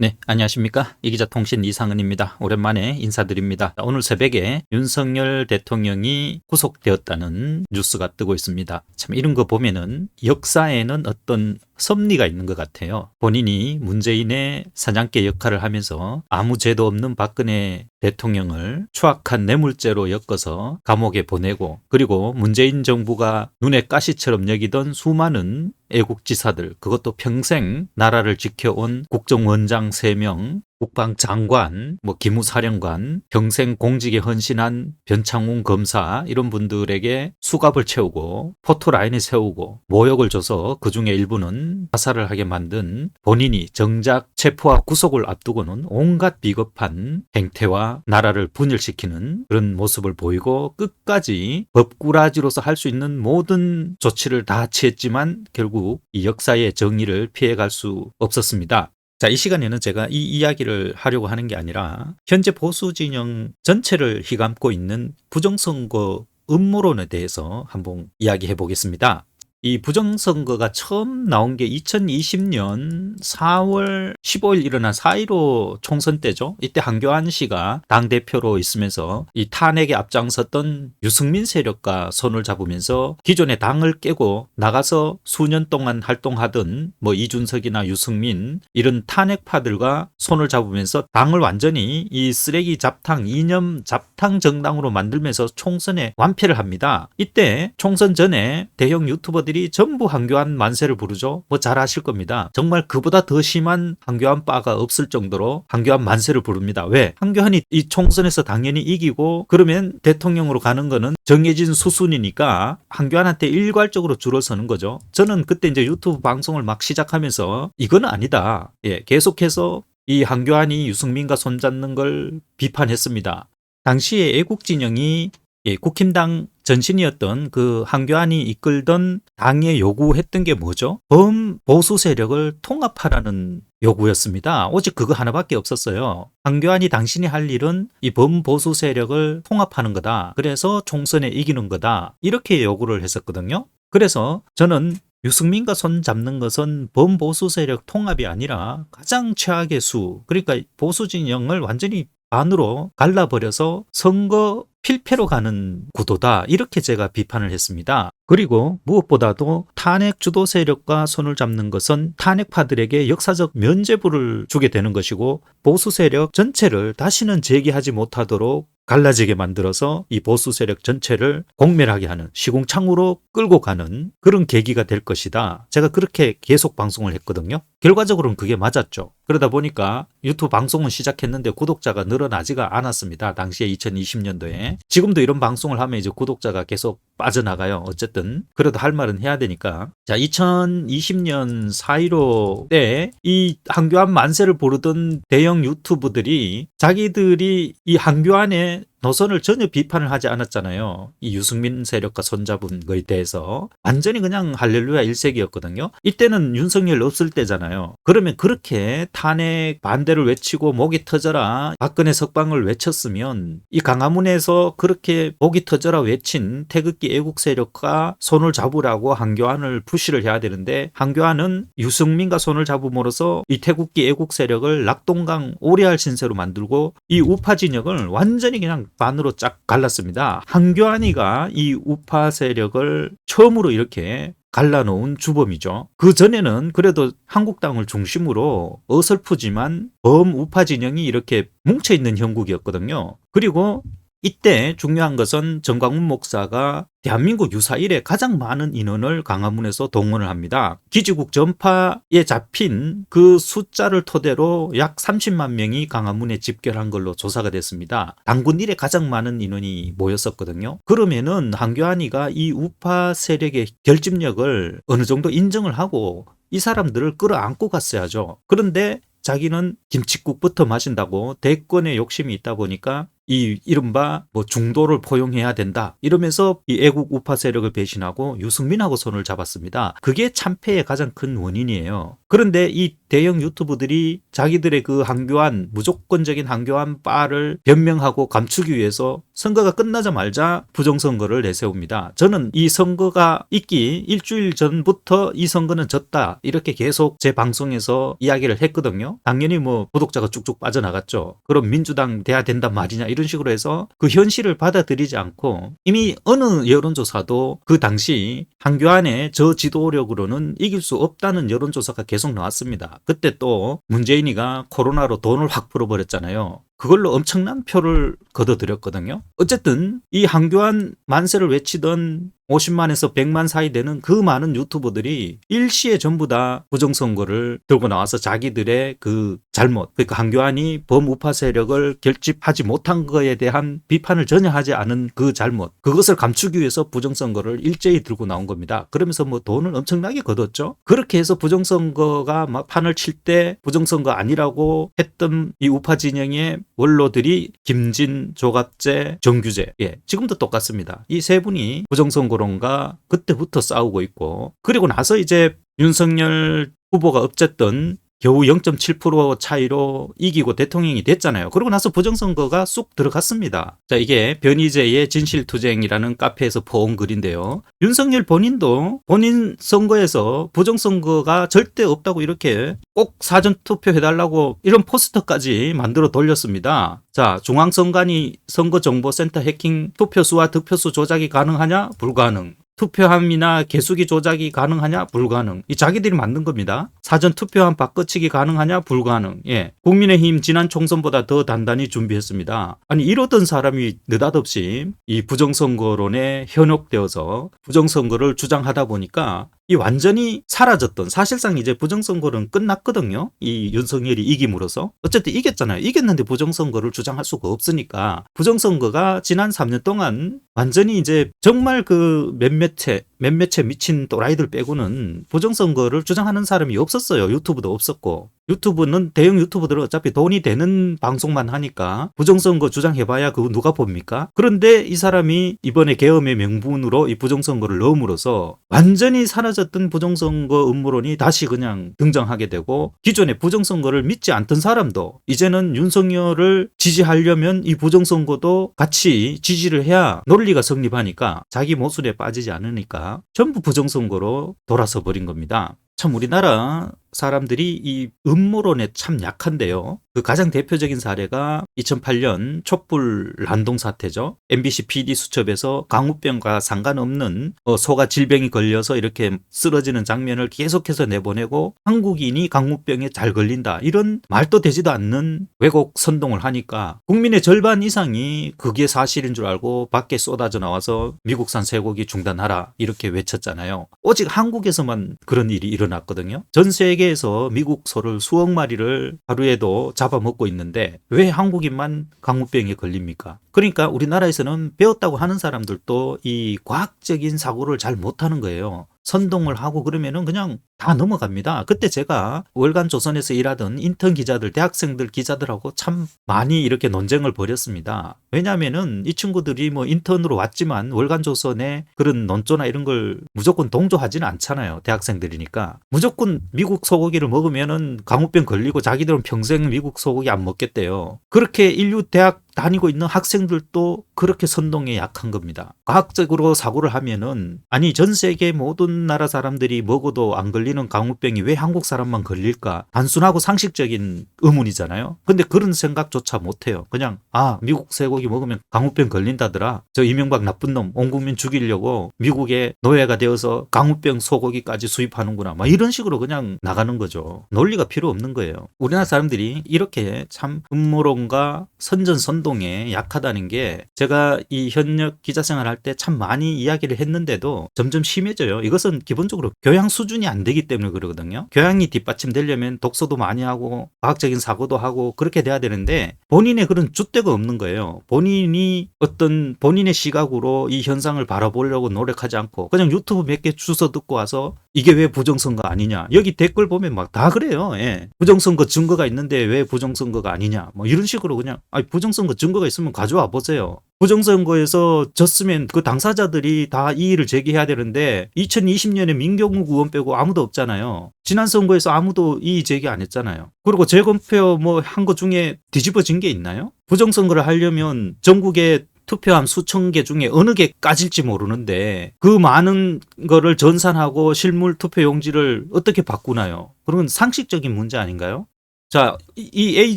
네, 안녕하십니까. 이기자 통신 이상은입니다. 오랜만에 인사드립니다. 오늘 새벽에 윤석열 대통령이 구속되었다는 뉴스가 뜨고 있습니다. 참 이런 거 보면은 역사에는 어떤 섭리가 있는 것 같아요. 본인이 문재인의 사냥개 역할을 하면서 아무 죄도 없는 박근혜 대통령을 추악한 뇌물죄로 엮어서 감옥에 보내고 그리고 문재인 정부가 눈에 가시처럼 여기던 수많은 애국지사들 그것도 평생 나라를 지켜온 국정원장 3명 국방장관, 뭐 기무사령관, 평생 공직에 헌신한 변창훈 검사 이런 분들에게 수갑을 채우고 포토라인에 세우고 모욕을 줘서 그 중에 일부는 자살을 하게 만든 본인이 정작 체포와 구속을 앞두고는 온갖 비겁한 행태와 나라를 분열시키는 그런 모습을 보이고 끝까지 법꾸라지로서 할 수 있는 모든 조치를 다 취했지만 결국 이 역사의 정의를 피해갈 수 없었습니다. 자, 이 시간에는 제가 이 이야기를 하려고 하는 게 아니라 현재 보수 진영 전체를 휘감고 있는 부정선거 음모론에 대해서 한번 이야기해 보겠습니다. 이 부정선거가 처음 나온 게 2020년 4월 15일 일어난 4.15 총선 때죠. 이때 한교안 씨가 당대표로 있으면서 이 탄핵에 앞장섰던 유승민 세력과 손을 잡으면서 기존의 당을 깨고 나가서 수년 동안 활동하던 뭐 이준석이나 유승민 이런 탄핵파들과 손을 잡으면서 당을 완전히 이 쓰레기 잡탕, 이념 잡탕 정당으로 만들면서 총선에 완패를 합니다. 이때 총선 전에 대형 유튜버 들이 전부 한교안 만세를 부르죠. 뭐 잘 아실 겁니다. 정말 그보다 더 심한 한교안 바가 없을 정도로 한교안 만세를 부릅니다. 왜? 한교안이 이 총선에서 당연히 이기고 그러면 대통령으로 가는 거는 정해진 수순이니까 한교안한테 일괄적으로 줄어서는 거죠. 저는 그때 이제 유튜브 방송을 막 시작하면서 이건 아니다. 예, 계속해서 이 한교안이 유승민과 손잡는 걸 비판했습니다. 당시에 애국 진영이 예, 국힘당 전신이었던 그 한교안이 이끌던 당에 요구했던 게 뭐죠? 범보수 세력을 통합하라는 요구였습니다. 오직 그거 하나밖에 없었어요. 한교안이 당신이 할 일은 이 범보수 세력을 통합하는 거다. 그래서 총선에 이기는 거다. 이렇게 요구를 했었거든요. 그래서 저는 유승민과 손 잡는 것은 범보수 세력 통합이 아니라 가장 최악의 수, 그러니까 보수 진영을 완전히 반으로 갈라버려서 선거 필패로 가는 구도다. 이렇게 제가 비판을 했습니다. 그리고 무엇보다도 탄핵 주도 세력과 손을 잡는 것은 탄핵파들에게 역사적 면죄부를 주게 되는 것이고 보수 세력 전체를 다시는 재기하지 못하도록 갈라지게 만들어서 이 보수 세력 전체를 공멸하게 하는 시궁창으로 끌고 가는 그런 계기가 될 것이다. 제가 그렇게 계속 방송을 했거든요. 결과적으로는 그게 맞았죠. 그러다 보니까 유튜브 방송은 시작했는데 구독자가 늘어나지가 않았습니다. 당시에 2020년도에. 지금도 이런 방송을 하면 이제 구독자가 계속 빠져나가요. 어쨌든. 그래도 할 말은 해야 되니까. 자, 2020년 4.15 때 이 한교안 만세를 부르던 대형 유튜브들이 자기들이 이 한교안의 노선을 전혀 비판을 하지 않았잖아요. 이 유승민 세력과 손잡은 거에 대해서 완전히 그냥 할렐루야 일색이었거든요. 이때는 윤석열 없을 때잖아요. 그러면 그렇게 탄핵 반대를 외치고 목이 터져라 박근혜 석방을 외쳤으면 이 강화문에서 그렇게 목이 터져라 외친 태극기 애국 세력과 손을 잡으라고 한교안을 푸시를 해야 되는데 한교안은 유승민과 손을 잡음으로써 이 태극기 애국 세력을 낙동강 오리알 신세로 만들고 이 우파 진영을 완전히 그냥 반으로 쫙 갈랐습니다. 한교안이가 이 우파 세력을 처음으로 이렇게 갈라놓은 주범이죠. 그 전에는 그래도 한국당을 중심으로 어설프지만 범우파 진영이 이렇게 뭉쳐있는 형국이었거든요. 그리고 이때 중요한 것은 정광훈 목사가 대한민국 유사 일에 가장 많은 인원을 강화문에서 동원을 합니다. 기지국 전파에 잡힌 그 숫자를 토대로 약 30만 명이 강화문에 집결한 걸로 조사가 됐습니다. 당군 일에 가장 많은 인원이 모였었거든요. 그러면은 한교안이가 이 우파 세력의 결집력을 어느 정도 인정을 하고 이 사람들을 끌어안고 갔어야죠. 그런데 자기는 김치국부터 마신다고 대권에 욕심이 있다 보니까 이 이른바 뭐 중도를 포용해야 된다 이러면서 이 애국 우파 세력을 배신하고 유승민하고 손을 잡았습니다. 그게 참패의 가장 큰 원인이에요. 그런데 이 대형 유튜브들이 자기들의 그 한교안 무조건적인 한교안 바를 변명하고 감추기 위해서 선거가 끝나자마자 부정선거를 내세웁니다. 저는 이 선거가 있기 일주일 전부터 이 선거는 졌다 이렇게 계속 제 방송에서 이야기를 했거든요. 당연히 뭐 구독자가 쭉쭉 빠져나갔죠. 그럼 민주당 돼야 된단 말이냐 이런 식으로 해서 그 현실을 받아들이지 않고 이미 어느 여론조사도 그 당시 한교안의 저 지도력으로는 이길 수 없다는 여론조사가 계속 나왔습니다. 그때 또 문재인이가 코로나로 돈을 확 풀어버렸잖아요. 그걸로 엄청난 표를 걷어들였거든요. 어쨌든 이 한교안 만세를 외치던 50만에서 100만 사이 되는 그 많은 유튜버들이 일시에 전부 다 부정선거를 들고 나와서 자기들의 그 잘못, 그러니까 한교안이 범우파 세력을 결집하지 못한 거에 대한 비판을 전혀 하지 않은 그 잘못, 그것을 감추기 위해서 부정선거를 일제히 들고 나온 겁니다. 그러면서 뭐 돈을 엄청나게 거뒀죠. 그렇게 해서 부정선거가 막 판을 칠 때 부정선거 아니라고 했던 이 우파 진영의 원로들이 김진, 조갑재, 정규재, 예, 지금도 똑같습니다. 이 세 분이 부정선거론가 그때부터 싸우고 있고, 그리고 나서 이제 윤석열 후보가 어쨌든 겨우 0.7% 차이로 이기고 대통령이 됐잖아요. 그러고 나서 부정선거가 쑥 들어갔습니다. 자, 이게 변희재의 진실투쟁이라는 카페에서 포온 글인데요. 윤석열 본인도 본인 선거에서 부정선거가 절대 없다고 이렇게 꼭 사전투표 해달라고 이런 포스터까지 만들어 돌렸습니다. 자, 중앙선관위 선거정보센터 해킹 투표수와 득표수 조작이 가능하냐? 불가능. 투표함이나 개수기 조작이 가능하냐? 불가능. 이 자기들이 만든 겁니다. 사전 투표함 바꿔치기 가능하냐? 불가능. 예. 국민의힘 지난 총선보다 더 단단히 준비했습니다. 아니 이러던 사람이 느닷없이 이 부정선거론에 현혹되어서 부정선거를 주장하다 보니까 이 완전히 사라졌던 사실상 이제 부정선거는 끝났거든요. 이 윤석열이 이김으로써 어쨌든 이겼잖아요. 이겼는데 부정선거를 주장할 수가 없으니까 부정선거가 지난 3년 동안 완전히 이제 정말 그 몇몇 에 몇몇에 미친 또라이들 빼고는 부정선거를 주장하는 사람이 없었어요. 유튜브도 없었고. 유튜브는 대형 유튜브들은 어차피 돈이 되는 방송만 하니까 부정선거 주장해봐야 그거 누가 봅니까? 그런데 이 사람이 이번에 계엄의 명분으로 이 부정선거를 넣음으로써 완전히 사라졌던 부정선거 음모론이 다시 그냥 등장하게 되고 기존의 부정선거를 믿지 않던 사람도 이제는 윤석열을 지지하려면 이 부정선거도 같이 지지를 해야 논리가 성립하니까 자기 모술에 빠지지 않으니까 전부 부정선거로 돌아서 버린 겁니다. 참 우리나라 사람들이 이 음모론에 참 약한데요. 그 가장 대표적인 사례가 2008년 촛불 난동 사태죠. MBC PD 수첩에서 강우병과 상관없는 어, 소가 질병이 걸려서 이렇게 쓰러지는 장면을 계속해서 내보내고 한국인이 강우병에 잘 걸린다. 이런 말도 되지도 않는 왜곡 선동을 하니까 국민의 절반 이상이 그게 사실인 줄 알고 밖에 쏟아져 나와서 미국산 쇠고기 중단하라 이렇게 외쳤잖아요. 오직 한국에서만 그런 일이 일어났거든요. 전 세계 세계에서 미국 소를 수억 마리를 하루에도 잡아먹고 있는데 왜 한국인만 강무병에 걸립니까? 그러니까 우리나라에서는 배웠다고 하는 사람들도 이 과학적인 사고를 잘 못하는 거예요. 선동을 하고 그러면은 그냥 다 넘어갑니다. 그때 제가 월간 조선에서 일하던 인턴 기자들, 대학생들 기자들하고 참 많이 이렇게 논쟁을 벌였습니다. 왜냐하면은 이 친구들이 뭐 인턴으로 왔지만 월간 조선에 그런 논조나 이런 걸 무조건 동조하지는 않잖아요. 대학생들이니까. 무조건 미국 소고기를 먹으면은 강우병 걸리고 자기들은 평생 미국 소고기 안 먹겠대요. 그렇게 인류 대학 다니고 있는 학생들도 그렇게 선동에 약한 겁니다. 과학적으로 사고를 하면은 아니 전 세계 모든 나라 사람들이 먹어도 안 걸리는 강우병이 왜 한국 사람만 걸릴까? 단순하고 상식적인 의문이잖아요. 근데 그런 생각조차 못 해요. 그냥 아 미국 쇠고기 먹으면 강우병 걸린다더라. 저 이명박 나쁜 놈 온 국민 죽이려고 미국에 노예가 되어서 강우병 소고기까지 수입하는구나. 막 이런 식으로 그냥 나가는 거죠. 논리가 필요 없는 거예요. 우리나라 사람들이 이렇게 참 음모론과 선전선동 행동에 약하다는 게 제가 이 현역 기자 생활 할 때 참 많이 이야기를 했는데도 점점 심해져요. 이것은 기본적으로 교양 수준이 안 되기 때문에 그러거든요. 교양이 뒷받침되려면 독서도 많이 하고 과학적인 사고도 하고 그렇게 돼야 되는데 본인의 그런 줏대가 없는 거예요. 본인이 어떤 본인의 시각으로 이 현상을 바라보려고 노력하지 않고 그냥 유튜브 몇 개 주워 듣고 와서 이게 왜 부정선거 아니냐. 여기 댓글 보면 막 다 그래요. 예. 부정선거 증거가 있는데 왜 부정선거가 아니냐. 뭐 이런 식으로 그냥 아니 부정선거 증거가 있으면 가져와 보세요. 부정선거에서 졌으면 그 당사자들이 다 이의를 제기해야 되는데 2020년에 민경욱 의원 빼고 아무도 없잖아요. 지난 선거에서 아무도 이의 제기 안 했잖아요. 그리고 재검표 뭐한거 중에 뒤집어진 게 있나요? 부정선거를 하려면 전국에 투표함 수천 개 중에 어느 게 까질지 모르는데 그 많은 거를 전산하고 실물 투표 용지를 어떻게 바꾸나요? 그런 상식적인 문제 아닌가요? 자, 이- 이 A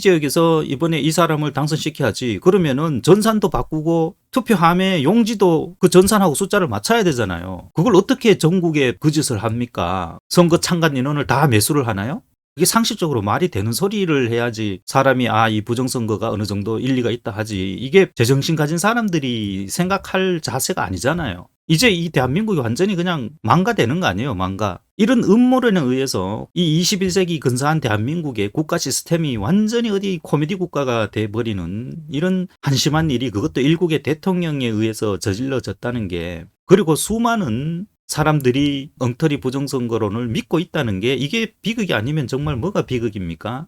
지역에서 이번에 이 사람을 당선시켜야지. 그러면은 전산도 바꾸고 투표함에 용지도 그 전산하고 숫자를 맞춰야 되잖아요. 그걸 어떻게 전국에 그 짓을 합니까? 선거 참관 인원을 다 매수를 하나요? 이게 상식적으로 말이 되는 소리를 해야지 사람이 아 이 부정선거가 어느 정도 일리가 있다 하지 이게 제정신 가진 사람들이 생각할 자세가 아니잖아요. 이제 이 대한민국이 완전히 그냥 망가되는 거 아니에요, 망가. 이런 음모론에 의해서 이 21세기 근사한 대한민국의 국가 시스템이 완전히 어디 코미디 국가가 돼버리는 이런 한심한 일이 그것도 일국의 대통령에 의해서 저질러졌다는 게 그리고 수많은 사람들이 엉터리 부정선거론을 믿고 있다는 게 이게 비극이 아니면 정말 뭐가 비극입니까?